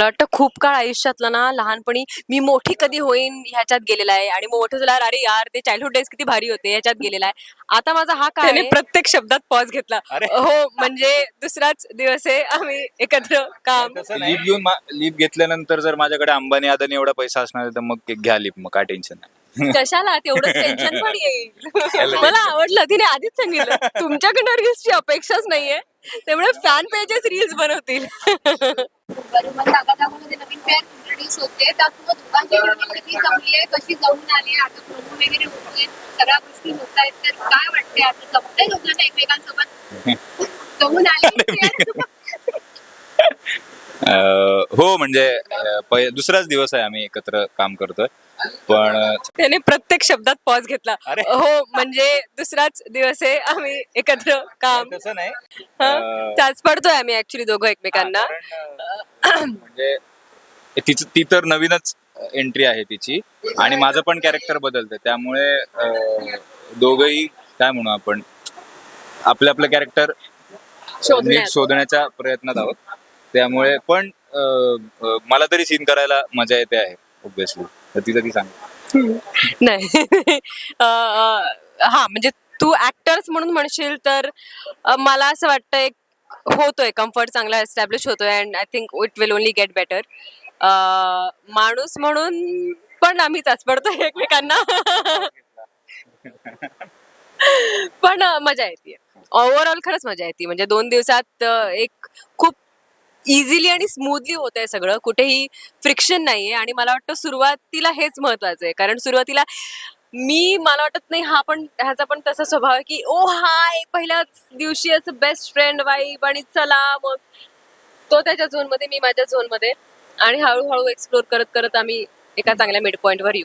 मला वाटतं खूप काळ आयुष्यातला ना लहानपणी मी मोठी कधी होईन ह्याच्यात गेलेला आहे. आणि मोठं झाल्यावर अरे यार ते चाइल्डहुड डेज किती भारी होते ह्याच्यात गेलेला आहे. आता माझा हा काळ. प्रत्येक शब्दात पॉज घेतला. हो म्हणजे दुसराच दिवस आहे आम्ही एकत्र काम. लीप घेऊन लीप घेतल्यानंतर जर माझ्याकडे अंबानी अदानी एवढा पैसा असणार तर मग घ्या लीप मग काय टेन्शन नाही. कशाला? तेवढं टेन्शन पण येईल. मला आवडलं तिने आधीच सांगितलं. तुमच्याकडनं रील्सची अपेक्षाच नाहीये. त्यामुळे फॅन पेजेस रील्स बनवतील. बरोबर दादा दादामध्ये नवीन पेअर इंट्रोड्यूस होते मग दोघांची जमली आहे कशी जाऊन आली आहे आता प्रोमो वगैरे होतोय सगळ्या गोष्टी होत आहेत. तर काय वाटते आता जमतंय दोघांना एकमेकांसोबत? जमून आली? अं, हो म्हणजे अं, पहि- दुसराच दिवस आहे आम्ही एकत्र काम करतोय. पण त्याने प्रत्येक शब्दात पॉज घेतला. अरे. हो म्हणजे दुसराच दिवस आहे आम्ही एकत्र काम. तसं नाही? अं, त्याच पडतोय आम्ही ऍक्च्युली दोघं एकमेकांना. कारण, अं, म्हणजे तिचं ती तर नवीनच एंट्री आहे तिची. आणि माझं पण कॅरेक्टर बदलतं त्यामुळे अं, दोघंही काय म्हणू आपण आपलं आपलं कॅरेक्टर शोधण्यात. शोधण्याच्या प्रयत्नात आहोत. त्यामुळे पण मला तरी सीन करायला मजा येते आहे ऑब्विसली तर ती सांग नाही. हा म्हणजे तू ऍक्टर्स म्हणून म्हणशील तर मला असं वाटतं एक होतोय कम्फर्ट चांगला एस्टॅब्लिश होतोय and I think it will only get better माणूस म्हणून पण आम्ही पडतोय एकमेकांना. पण मजा येते. ओव्हरऑल खरंच मजा येते. म्हणजे दोन दिवसात एक खूप इझिली आणि स्मूथली होत आहे सगळं. कुठेही फ्रिक्शन नाहीये आणि मला वाटतं सुरुवातीला हेच महत्वाचं आहे. कारण सुरुवातीला मी मला वाटत नाही हा पण ह्याचा पण तसा स्वभाव आहे की ओ हाय पहिल्याच दिवशी असं बेस्ट फ्रेंड वाईब आणि चला मग. तो त्याच्या झोनमध्ये मी माझ्या झोनमध्ये आणि हळूहळू एक्सप्लोर करत करत आम्ही एका चांगल्या मिड पॉइंट वर येऊ.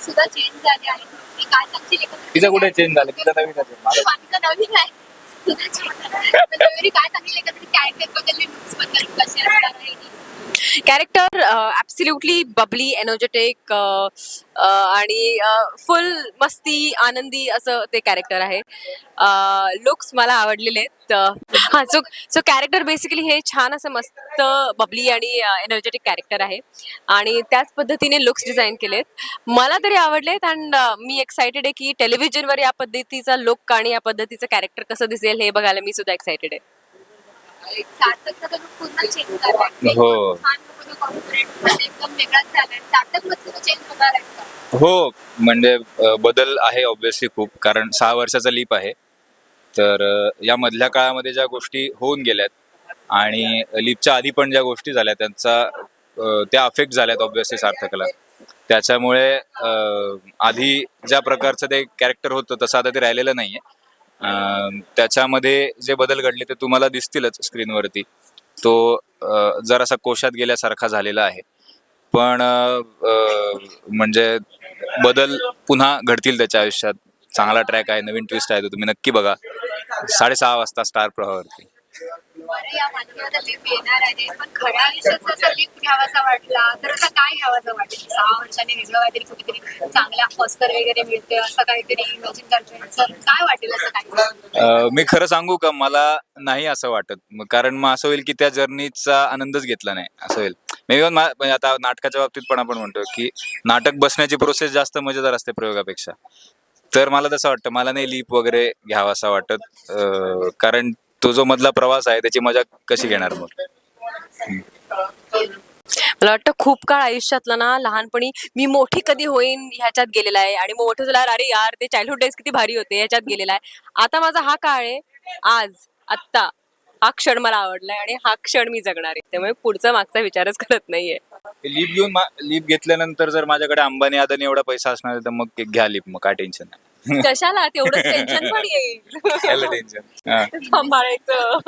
सुद्धा चेंज झाले आहे काय सांगशील? तिचं कुठे चेंज झालं? तिचं नवीन आहे. तुझं काय सांगितलं का तुम्ही काय कॅरेक्टरबद्दल? लुक्सबद्दल कसे असणार आहे कॅरेक्टर ॲब्सल्युटली बबली एनर्जेटिक आणि फुल मस्ती आनंदी असं ते कॅरेक्टर आहे. लुक्स मला आवडलेले आहेत. हां सो सो कॅरेक्टर बेसिकली हे छान असं मस्त बबली आणि एनर्जेटिक कॅरेक्टर आहे. आणि त्याच पद्धतीने लुक्स डिझाईन केलेत मला तरी आवडलेत अँड मी एक्सायटेड आहे की टेलिव्हिजनवर या पद्धतीचा लुक आणि या पद्धतीचं कॅरेक्टर कसं दिसेल हे बघायला मी सुद्धा एक्सायटेड आहे. हो. हो म्हणजे बदल आहे ऑब्व्हियसली खूप कारण सहा वर्षाचा लीप आहे. तर या मधल्या काळामध्ये ज्या गोष्टी होऊन गेल्यात आणि लीपच्या आधी पण ज्या गोष्टी झाल्या त्यांचा त्या अफेक्ट झाल्यात ऑब्व्हियसली सार्थकला. त्याच्यामुळे आधी ज्या प्रकारचं ते कॅरेक्टर होतं तसं आता ते राहिलेलं नाहीये. त्याच्यामध्ये जे बदल घडले ते तुम्हाला दिसतीलच स्क्रीनवरती. तो जरासा कोशात गेल्यासारखा झालेला आहे. पण म्हणजे बदल पुन्हा घडतील त्याच्या आयुष्यात. चांगला ट्रॅक आहे नवीन ट्विस्ट आहे तो तुम्ही नक्की बघा. साडेसहा वाजता स्टार प्रवाहावरती बरं या लिप येणार आहे. पण खऱ्या लिप घ्यावासा वाटला तर काय घ्यावासा वाटेल? सहा वर्षांनी वेगळं काहीतरी कुठेतरी ऑस्कर वगैरे मिळते असं काहीतरी इमॅजिन काय वाटेल असं मी खरं सांगू का? मला नाही असं वाटत. मग कारण मग असं होईल की त्या जर्नीचा आनंदच घेतला नाही. असं होईल. मे म्हणजे आता नाटकाच्या बाबतीत पण आपण म्हणतो की नाटक बसण्याची प्रोसेस जास्त मजेदार असते प्रयोगापेक्षा. तर मला तसं वाटतं. मला नाही लीप वगैरे घ्यावा असं वाटत कारण तो जो मधला प्रवास आहे त्याची मजा कशी घेणार मग? मला वाटतं खूप काळ आयुष्यातला ना लहानपणी मी मोठी कधी होईन ह्याच्यात गेलेला आहे. आणि मोठं झाल्यावर अरे यार ते चाइल्डहुड डेज किती भारी होते ह्याच्यात गेलेला आहे. आता माझा हा काळ आहे आज आत्ता हा क्षण मला आवडलाय आणि हा क्षण मी जगणार आहे. त्यामुळे पुढचा मागचा विचारच करत नाहीये. लीप घेऊन लीप घेतल्यानंतर जर माझ्याकडे अंबानी अदानी एवढा पैसा असणार तर मग घ्या लीप मग काय टेन्शन नाही. कशाला? तेवढं टेन्शन पण येईल. टेन्शन हा. सांभाळायचं.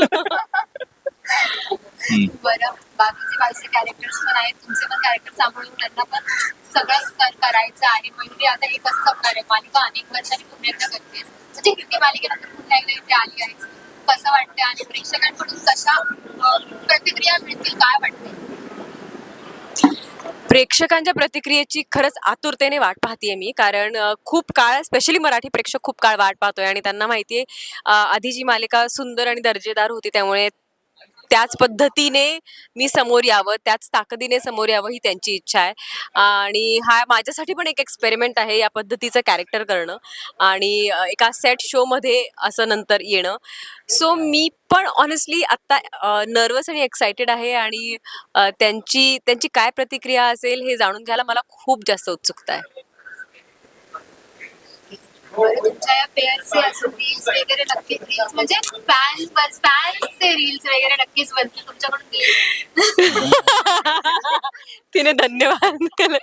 बरं. बाकीचे बाकीचे कॅरेक्टर्स पण आहेत. तुमचे पण कॅरेक्टर सांभाळून त्यांना पण सगळंच कर- करायचं आहे. मयुरी आता हे कसं जमणार आहे. मालिका अनेक वर्षांनी पुन्हा एकदा करतेस म्हणजे हिंदी मालिकेनंतर पुन्हा एकदा इथे आली आहे. कसं वाटतंय? आणि प्रेक्षकांकडून कशा प्रतिक्रिया मिळतील काय वाटतंय? प्रेक्षकांच्या प्रतिक्रियेची खरंच आतुरतेने वाट पाहतीये मी. कारण खूप काळ स्पेशली मराठी प्रेक्षक खूप काळ वाट पाहतोय. आणि त्यांना माहितीये आधी जी मालिका सुंदर आणि दर्जेदार होती. त्यामुळे त्याच पद्धतीने मी समोर यावं त्याच ताकदीने समोर यावं ही त्यांची इच्छा आहे. आणि हा माझ्यासाठी पण एक एक्सपेरिमेंट आहे या पद्धतीचं कॅरेक्टर करणं आणि एका सेट शोमध्ये असं नंतर येणं. सो मी पण ऑनेस्टली आत्ता नर्वस आणि एक्सायटेड आहे आणि त्यांची त्यांची काय प्रतिक्रिया असेल हे जाणून घ्यायला मला खूप जास्त उत्सुकता आहे. तुमच्या या पेअरचे असं रील्स वगैरे नक्कीच रील्स म्हणजे फॅन फॅन्सचे रील्स वगैरे नक्कीच बनतील तुमच्याकडून. तिने धन्यवाद केलं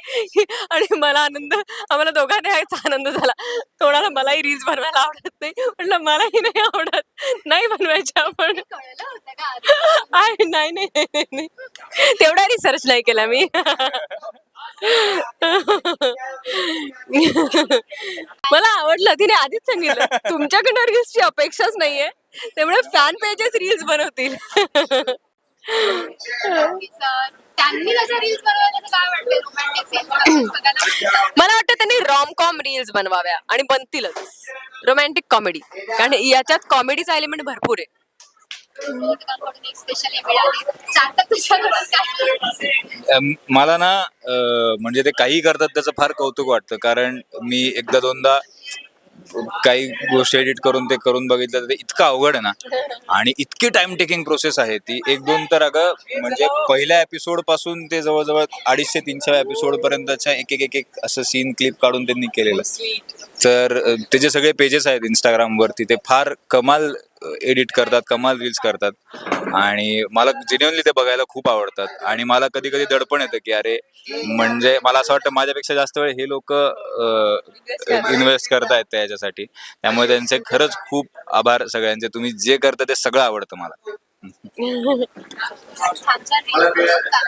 आणि मला आनंद आम्हाला दोघांना याचा आनंद झाला कोणाला मलाही रील्स बनवायला आवडत नाही म्हटलं मलाही नाही आवडत नाही बनवायच्या आपण कळलं होतं का आधी? आहे नाही नाही नाही, नाही, नाही. तेवढा रिसर्च नाही केला मी मला आवडलं तिने आधीच सांगितलं तुमच्याकडनं रील्सची अपेक्षाच नाहीये. त्यामुळे फॅन पेजेस रील्स बनवतील. त्यांनी रील्स मला वाटतं त्यांनी रॉम कॉम रील्स बनवाव्या आणि बनतीलच. रोमॅन्टिक कॉमेडी कारण याच्यात कॉमेडीचा एलिमेंट भरपूर आहे. अम, मला ना अ, म्हणजे ते काही करतात त्याचं फार कौतुक वाटतं. कारण मी एकदा दोनदा काही गोष्टी एडिट करून ते करून बघितलं तर ते इतकं अवघड आहे ना. आणि इतकी टाइम टेकिंग प्रोसेस आहे ती. एक दोन तर अगं म्हणजे पहिल्या एपिसोडपासून ते जवळजवळ अडीचशे तीनशे एपिसोड पर्यंतच्या एक एक एक एक असं सीन क्लिप काढून त्यांनी केलेलं. तर अ, ते जे सगळे पेजेस आहेत इंस्टाग्रामवरती ते फार कमाल एडिट करतात कमाल रील्स करतात. आणि मला जेन्युअनली ते बघायला खूप आवडतात. आणि मला कधी कधी दडपण येतं की अरे म्हणजे मला असं वाटतं माझ्यापेक्षा जास्त वेळ हे लोक इन्व्हेस्ट करतायत याच्यासाठी त्यामुळे त्यांचे खरंच खूप आभार सगळ्यांचे. तुम्ही जे करता ते सगळं आवडतं मला.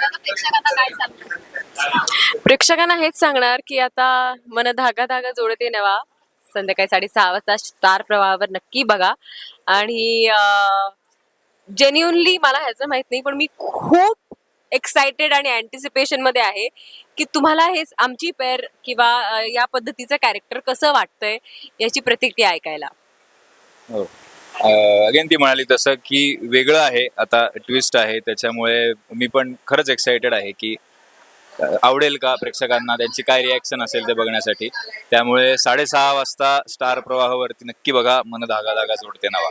प्रेक्षकांना प्रेक्षकांना हेच सांगणार की आता मन धागा धागा जोडते नवा. संध्याकाळी साडेसहा वाजता स्टार प्रवाहावर नक्की बघा. आणि जेन्युनली मला ह्याचं माहीत नाही पण मी खूप एक्सायटेड आणि अँटिसिपेशनमध्ये आहे की तुम्हाला हे आमची पेर किंवा या पद्धतीचं कॅरेक्टर कसं वाटतंय याची प्रतिक्रिया ऐकायला. हो. अगेन ती म्हणाली तसं की वेगळं आहे आता ट्विस्ट आहे त्याच्यामुळे मी पण खरंच एक्साइटेड आहे की आवडेल का प्रेक्षकांना? त्यांची काय रिॲक्शन असेल ते बघण्यासाठी? त्यामुळे साडेसहा वाजता स्टार प्रवाहावरती नक्की बघा मन धागा धागा जोडते नवा.